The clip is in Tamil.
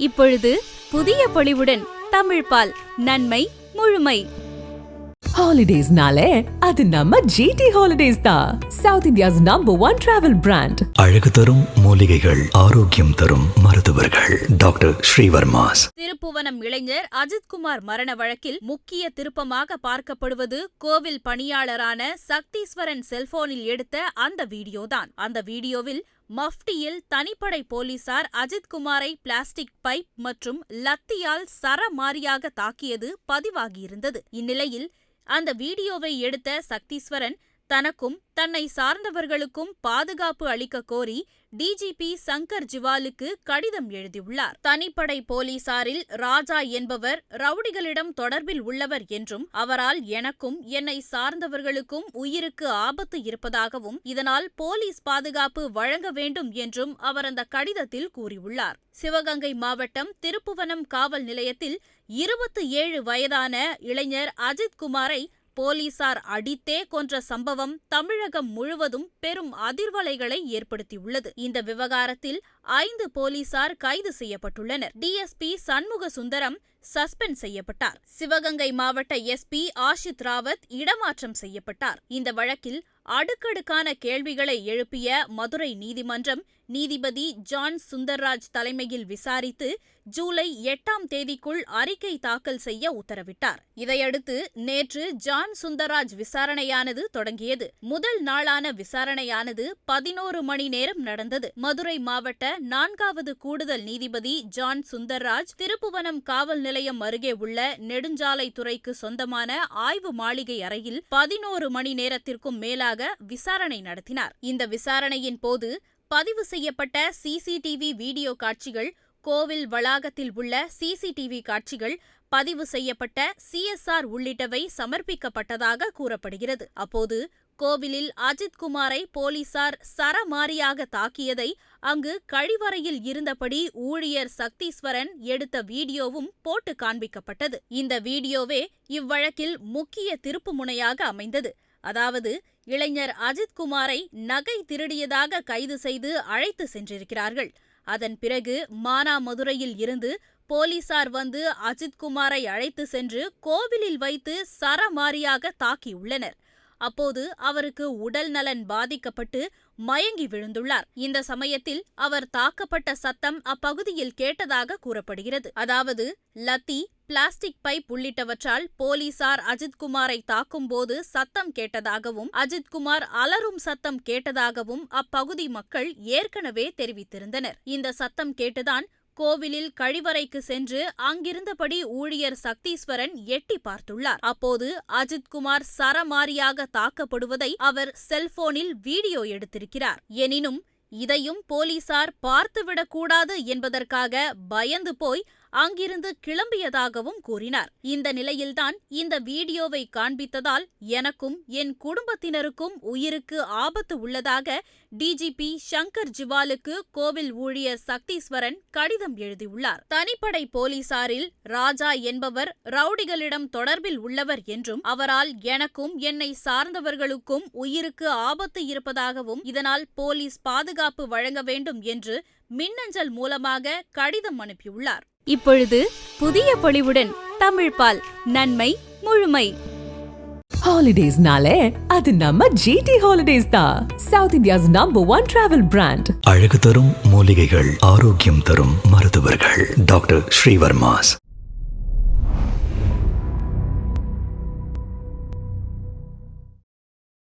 இப்பொழுது புதிய பொலிவுடன் தமிழ் பால் நன்மை முழுமை. ஹாலிடேஸ்னாலே அது நம்ம ஜிடி ஹாலிடேஸ் தான். South India's number one travel brand அழகு தரும் மூலிகைகள் ஆரோக்கியம் தரும் மருத்துவர்கள். டாக்டர் ஸ்ரீவர்மாஸ் திருப்புவனம் இளைஞர் அஜித்குமார் மரண வழக்கில் முக்கிய திருப்பமாக பார்க்கப்படுவது கோவில் பணியாளரான சக்தீஸ்வரன் செல்போனில் எடுத்த அந்த வீடியோதான். அந்த வீடியோவில் மஃப்டியில் தனிப்படை போலீசார் அஜித்குமாரை பிளாஸ்டிக் பைப் மற்றும் லத்தியால் சரமாரியாக தாக்கியது பதிவாகியிருந்தது. இந்நிலையில் அந்த வீடியோவை எடுத்த சக்தீஸ்வரன் தனக்கும் தன்னை சார்ந்தவர்களுக்கும் பாதுகாப்பு அளிக்க கோரி டிஜிபி சங்கர் ஜிவாலுக்கு கடிதம் எழுதியுள்ளார். தனிப்படை போலீசாரில் ராஜா என்பவர் ரவுடிகளிடம் தொடர்பில் உள்ளவர் என்றும் அவரால் எனக்கும் என்னை சார்ந்தவர்களுக்கும் உயிருக்கு ஆபத்து இருப்பதாகவும் இதனால் போலீஸ் பாதுகாப்பு வழங்க வேண்டும் என்றும் அவர் அந்த கடிதத்தில் கூறியுள்ளார். சிவகங்கை மாவட்டம் திருப்புவனம் காவல் நிலையத்தில் இருபத்தி ஏழு வயதான இளைஞர் அஜித்குமாரை போலீசார் அடித்தே கொன்ற சம்பவம் தமிழகம் முழுவதும் பெரும் அதிர்வலைகளை ஏற்படுத்தியுள்ளது. இந்த விவகாரத்தில் ஐந்து போலீசார் கைது செய்யப்பட்டுள்ளனர். டிஎஸ்பி சண்முக சுந்தரம் சஸ்பெண்ட் செய்யப்பட்டார். சிவகங்கை மாவட்ட எஸ்பி ஆஷித் ராவத் இடமாற்றம் செய்யப்பட்டார். இந்த வழக்கில் அடுக்கடுக்கான கேள்விகளை எழுப்பிய மதுரை நீதிமன்றம் நீதிபதி ஜான் சுந்தர்ராஜ் தலைமையில் விசாரித்து ஜூலை எட்டாம் தேதிக்குள் அறிக்கை தாக்கல் செய்ய உத்தரவிட்டார். இதையடுத்து நேற்று ஜான் சுந்தர்ராஜ் விசாரணையானது தொடங்கியது. முதல் நாளான விசாரணையானது பதினோரு மணி நேரம் நடந்தது. மதுரை மாவட்ட நான்காவது கூடுதல் நீதிபதி ஜான் சுந்தர்ராஜ் திருப்புவனம் காவல் நிலையம் அருகே உள்ள நெடுஞ்சாலைத்துறைக்கு சொந்தமான ஆய்வு மாளிகை அறையில் பதினோரு மணி நேரத்திற்கும் மேலாக விசாரணை நடத்தினார். இந்த விசாரணையின் போது பதிவு செய்யப்பட்ட சிசிடிவி வீடியோ காட்சிகள் கோவில் வளாகத்தில் உள்ள சிசிடிவி காட்சிகள் பதிவு செய்யப்பட்ட சிஎஸ்ஆர் உள்ளிட்டவை சமர்ப்பிக்கப்பட்டதாக கூறப்படுகிறது. அப்போது கோவிலில் அஜித்குமாரை போலீசார் சரமாரியாக தாக்கியதை அங்கு கழிவறையில் இருந்தபடி ஊழியர் சக்தீஸ்வரன் எடுத்த வீடியோவும் போட்டு காண்பிக்கப்பட்டது. இந்த வீடியோவே இவ்வழக்கில் முக்கிய திருப்புமுனையாக அமைந்தது. அதாவது இளைஞர் அஜித்குமாரை நகை திருடியதாக கைது செய்து அழைத்து சென்றிருக்கிறார்கள். அதன் பிறகு மானாமதுரையில் இருந்து போலீசார் வந்து அஜித்குமாரை அழைத்து சென்று கோவிலில் வைத்து சரமாரியாக தாக்கியுள்ளனர். அப்போது அவருக்கு உடல் நலன் பாதிக்கப்பட்டு மயங்கி விழுந்துள்ளார். இந்த சமயத்தில் அவர் தாக்கப்பட்ட சத்தம் அப்பகுதியில் கேட்டதாக கூறப்படுகிறது. அதாவது லத்தி பிளாஸ்டிக் பைப் உள்ளிட்டவற்றால் போலீசார் அஜித்குமாரை தாக்கும்போது சத்தம் கேட்டதாகவும் அஜித்குமார் அலறும் சத்தம் கேட்டதாகவும் அப்பகுதி மக்கள் ஏற்கனவே தெரிவித்திருந்தனர். இந்த சத்தம் கேட்டுதான் கோவிலில் கழிவறைக்கு சென்று அங்கிருந்தபடி ஊழியர் சக்தீஸ்வரன் எட்டி பார்த்துள்ளார். அப்போது அஜித்குமார் சரமாரியாக தாக்கப்படுவதை அவர் செல்போனில் வீடியோ எடுத்திருக்கிறார். எனினும் இதையும் போலீசார் பார்த்துவிடக்கூடாது என்பதற்காக பயந்து போய் அங்கிருந்து கிளம்பியதாகவும் கூறினார். இந்த நிலையில்தான் இந்த வீடியோவை காண்பித்ததால் எனக்கும் என் குடும்பத்தினருக்கும் உயிருக்கு ஆபத்து உள்ளதாக டிஜிபி சங்கர் ஜிவாலுக்கு கோவில் ஊழியர் சக்தீஸ்வரன் கடிதம் எழுதியுள்ளார். தனிப்படை போலீசாரில் ராஜா என்பவர் ரவுடிகளிடம் தொடர்பில் உள்ளவர் என்றும் அவரால் எனக்கும் என்னை சார்ந்தவர்களுக்கும் உயிருக்கு ஆபத்து இருப்பதாகவும் இதனால் போலீஸ் பாதுகாப்பு வழங்க வேண்டும் என்று மின்னஞ்சல் மூலமாக கடிதம் அனுப்பியுள்ளார். இப்பொழுது புதிய பொலிவுடன் தமிழ் பால் நன்மை முழுமை. ஹாலிடேஸ்னாலே அது நம்ம ஜிடி ஹாலிடேஸ் தான். South India's number one travel brand அழகு தரும் மூலிகைகள் ஆரோக்கியம் தரும் மருத்துவர்கள். டாக்டர் ஸ்ரீவர்மாஸ்